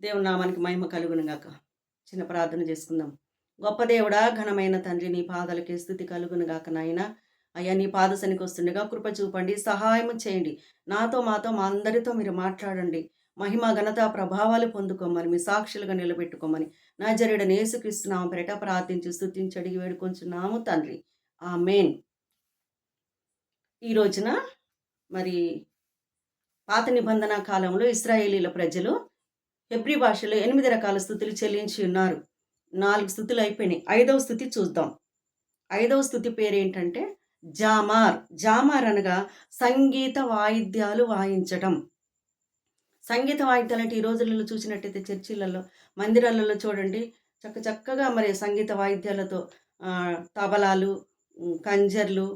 దేవుని నామానికి మహిమ కలుగును గాక. చిన్న ప్రార్థన చేసుకుందాం. గొప్ప దేవుడా ఘనమైన తండ్రి నీ పాదాలకి స్థుతి కలుగును గాక నాయన. అయ్యా నీ పాదశనికి వస్తుండగా కృప చూపండి సహాయం చేయండి. నాతో మాతో మా అందరితో మీరు మాట్లాడండి. మహిమ ఘనత ప్రభావాలు పొందుకోమని మీ సాక్షులుగా నిలబెట్టుకోమని నా జరిడ నేసుక్రీస్తున్నాము పెరట ప్రార్థించి స్థుతించి అడిగి వేడుకొంచున్నాము తండ్రి. ఆ మెయిన్ ఈ రోజున మరి పాత నిబంధన కాలంలో ఇస్రాయేలీల ప్రజలు హెబ్రి భాషలో ఎనిమిది రకాల స్థుతులు చెల్లించి ఉన్నారు. నాలుగు స్థుతులు అయిపోయినాయి. ఐదవ స్థుతి చూద్దాం. ఐదవ స్థుతి పేరు ఏంటంటే జామార్. జామార్ అనగా సంగీత వాయిద్యాలు వాయించటం. సంగీత వాయిద్యాలు అంటే ఈ రోజులలో చూసినట్టయితే చర్చిలలో మందిరాలలో చూడండి చక్క చక్కగా మరి సంగీత వాయిద్యాలతో తబలాలు కంజర్లు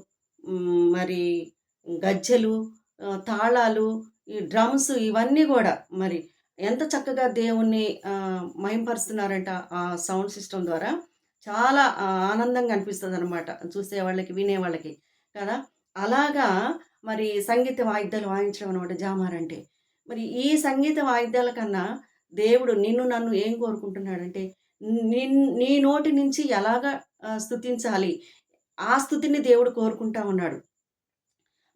మరి గజ్జెలు తాళాలు ఈ డ్రమ్స్ ఇవన్నీ కూడా మరి ఎంత చక్కగా దేవుణ్ణి మయంపరుస్తున్నారంట ఆ సౌండ్ సిస్టమ్ ద్వారా చాలా ఆనందంగా అనిపిస్తుంది అనమాట చూసే వాళ్ళకి వినే వాళ్ళకి కదా? అలాగా మరి సంగీత వాయిద్యాలు వాయించడం అనమాట జామారంటే మరి ఈ సంగీత వాయిద్యాల కన్నా దేవుడు నిన్ను నన్ను ఏం కోరుకుంటున్నాడంటే నిన్ నీ నోటి నుంచి ఎలాగా స్థుతించాలి ఆ స్థుతిని దేవుడు కోరుకుంటా ఉన్నాడు.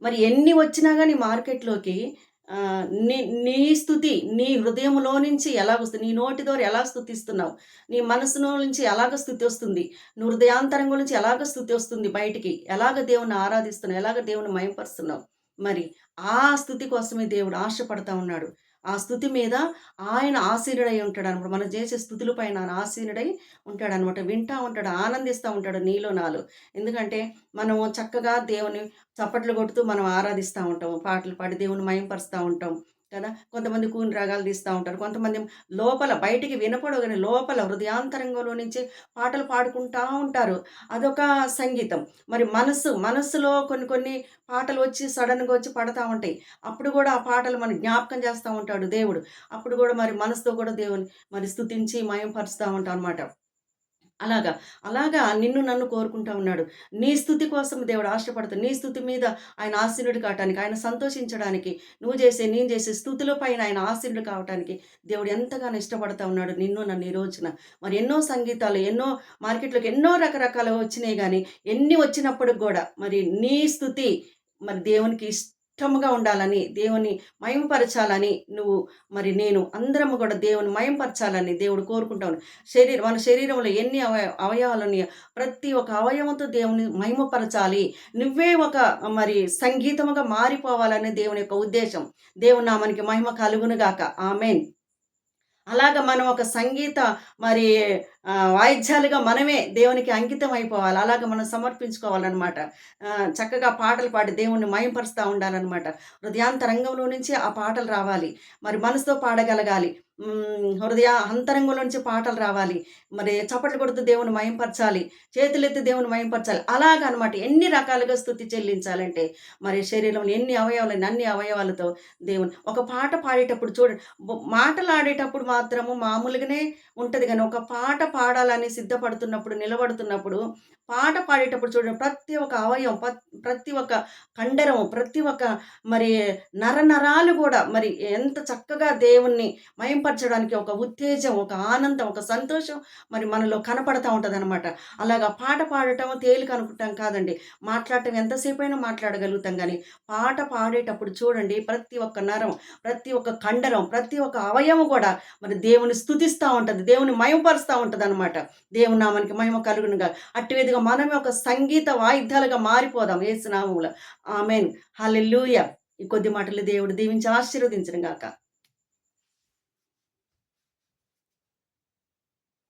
మరి ఎన్ని వచ్చినా కానీ మార్కెట్లోకి నీ నీ స్థుతి నీ హృదయంలో నుంచి ఎలాగ వస్తుంది నీ నోటి ద్వారా ఎలా స్థుతిస్తున్నావు? నీ మనసులో నుంచి ఎలాగ స్థుతి వస్తుంది? నువ్వు హృదయాంతరం గురించి ఎలాగ స్థుతి వస్తుంది బయటికి? ఎలాగ దేవుని ఆరాధిస్తున్నావు? ఎలాగ దేవుని మయంపరుస్తున్నావు? మరి ఆ స్థుతి కోసమే దేవుడు ఆశపడతా ఉన్నాడు. ఆ స్థుతి మీద ఆయన ఆసీనుడై ఉంటాడు అనమాట మనం చేసే స్థుతుల పైన ఆయన ఆసీనుడై ఉంటాడు అనమాట వింటా ఉంటాడు ఆనందిస్తూ ఉంటాడు నీలో నాలో. ఎందుకంటే మనం చక్కగా దేవుని చప్పట్లు కొడుతూ మనం ఆరాధిస్తూ ఉంటాం పాటలు పాడి దేవుని మయంపరుస్తూ ఉంటాం. కదా? కొంతమంది కూని రాగాలు తీస్తూ ఉంటారు. కొంతమంది లోపల బయటికి వినపడవు కానీ లోపల హృదయాంతరంగంలో నుంచి పాటలు పాడుకుంటా ఉంటారు. అదొక సంగీతం. మరి మనసు మనస్సులో కొన్ని కొన్ని పాటలు వచ్చి సడన్గా వచ్చి పడతా ఉంటాయి. అప్పుడు కూడా ఆ పాటలు మనం జ్ఞాపకం చేస్తూ ఉంటాడు దేవుడు. అప్పుడు కూడా మరి మనసుతో కూడా దేవుని మరి స్థుతించి మయంపరుస్తూ ఉంటాం అనమాట అలాగా. అలాగా నిన్ను నన్ను కోరుకుంటా ఉన్నాడు. నీ స్థుతి కోసం దేవుడు ఆశపడుతుంది నీ స్థుతి మీద ఆయన ఆశీనుడు కావటానికి ఆయన సంతోషించడానికి నువ్వు చేసే నేను చేసే స్థుతుల పైన ఆయన ఆశీనుడు కావటానికి దేవుడు ఎంతగానో ఇష్టపడతా ఉన్నాడు నిన్ను నన్ను ఈ రోజున. మరి ఎన్నో సంగీతాలు ఎన్నో మార్కెట్లోకి ఎన్నో రకరకాలు వచ్చినాయి కానీ ఎన్ని వచ్చినప్పటికి కూడా మరి నీ స్థుతి మరి దేవునికి ఇష్టముగా ఉండాలని దేవుని మయంపరచాలని నువ్వు మరి నేను అందరము కూడా దేవుని మయంపరచాలని దేవుడు కోరుకుంటాను. శరీరం మన శరీరంలో ఎన్ని అవయ అవయవాలని ప్రతి ఒక్క అవయవంతో దేవుని మహిమపరచాలి. నువ్వే ఒక మరి సంగీతముగా మారిపోవాలని దేవుని యొక్క ఉద్దేశం. దేవుని నామానికి మహిమ కలుగునుగాక ఆమెన్. అలాగ మనం ఒక సంగీత మరి వాయిద్యాలుగా మనమే దేవునికి అంకితం అయిపోవాలి. అలాగ మనం సమర్పించుకోవాలన్నమాట. చక్కగా పాటలు పాడి దేవుణ్ణి మయంపరుస్తూ ఉండాలన్నమాట. హృదయాంతరంగంలో నుంచి ఆ పాటలు రావాలి. మరి మనసుతో పాడగలగాలి. హృదయ అంతరంగంలో నుంచి పాటలు రావాలి. మరి చప్పట్లు కొడుతూ దేవుని మయంపరచాలి. చేతులెత్తి దేవుని మయంపరచాలి. అలాగనమాట ఎన్ని రకాలుగా స్థుతి చెల్లించాలంటే మరి శరీరంలో ఎన్ని అవయవాలు అన్ని అవయవాలతో దేవుని ఒక పాట పాడేటప్పుడు చూడండి. మాటలు ఆడేటప్పుడు మాత్రము మామూలుగానే ఉంటుంది. కానీ ఒక పాట పాడాలని సిద్ధపడుతున్నప్పుడు నిలబడుతున్నప్పుడు పాట పాడేటప్పుడు చూడండి ప్రతి ఒక్క అవయవం ప- ప్రతి ఒక్క కండరం ప్రతి ఒక్క మరి నరనరాలు కూడా మరి ఎంత చక్కగా దేవుణ్ణి మయంపరచడానికి ఒక ఉత్తేజం ఒక ఆనందం ఒక సంతోషం మరి మనలో కనపడతా ఉంటుంది అనమాట అలాగా పాట పాడటం తేలిక అనుకుంటాం కాదండి. మాట్లాడటం ఎంతసేపు అయినా మాట్లాడగలుగుతాం కానీ పాట పాడేటప్పుడు చూడండి ప్రతి ఒక్క నరం ప్రతి ఒక్క కండరం ప్రతి ఒక్క అవయవం కూడా మరి దేవుని స్థుతిస్తూ ఉంటుంది దేవుని మయంపరుస్తూ ఉంటుంది అనమాట దేవుని నామానికి మహిమ కలుగునుగా. అట్టి విధంగా మనమే ఒక సంగీత వాయిద్యాలుగా మారిపోదాం. ఏసునామముల ఆమెన్. హల్లెలూయా. ఈ కొద్ది మాటలు దేవుడు దీవించి ఆశీర్వదించడం గాక.